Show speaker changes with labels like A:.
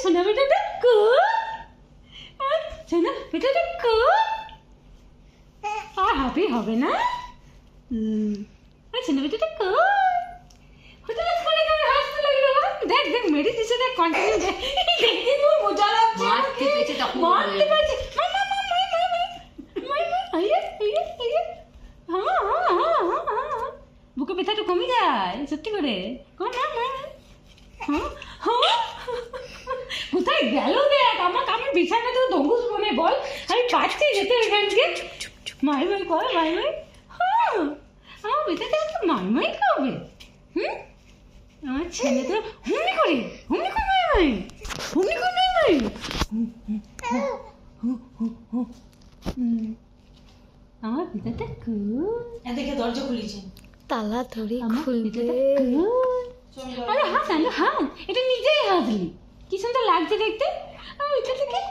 A: সোনা বেটাটা কো সোনা বেটাটা কো আর হবে হবে না। সোনা বেটাটা কো হঠাৎ করে কেমন হাসতে লাগল। দেখ দেখ দেখ কন্টিনিউ দেখ। দেখতে তো মজা লাগছে
B: মারতে পেয়েছে তখন
A: মারতে। পেয়েছে। বুকে ব্যথাটা কমে যায় সত্যি করে। কম মা হ্যাঁ হ্যাঁ কোথায় গেল দেখ আমার আমি তো দঙ্গুস মনে বল। আমি পাচ্ছি যেতে এখান থেকে? মাই মাই কর মাই মাই। হ্যাঁ আমার বেটাটা তো মাই মাই করবে। হুম? আমার ছেলে তো হুমনি করে হুমনি করে মাই মাই। হুমনি করে মাই মাই। হুম, হুম, হুম, হুম, হুম, হুম। আমার বেটাটা কুল
C: এদিকে দরজা খুলেছে।
D: তালা ধরে
A: আমার
D: খুলবে।
A: আরে হাস আরে হাস এটা নিজেই হাসলি ध्यान से देखते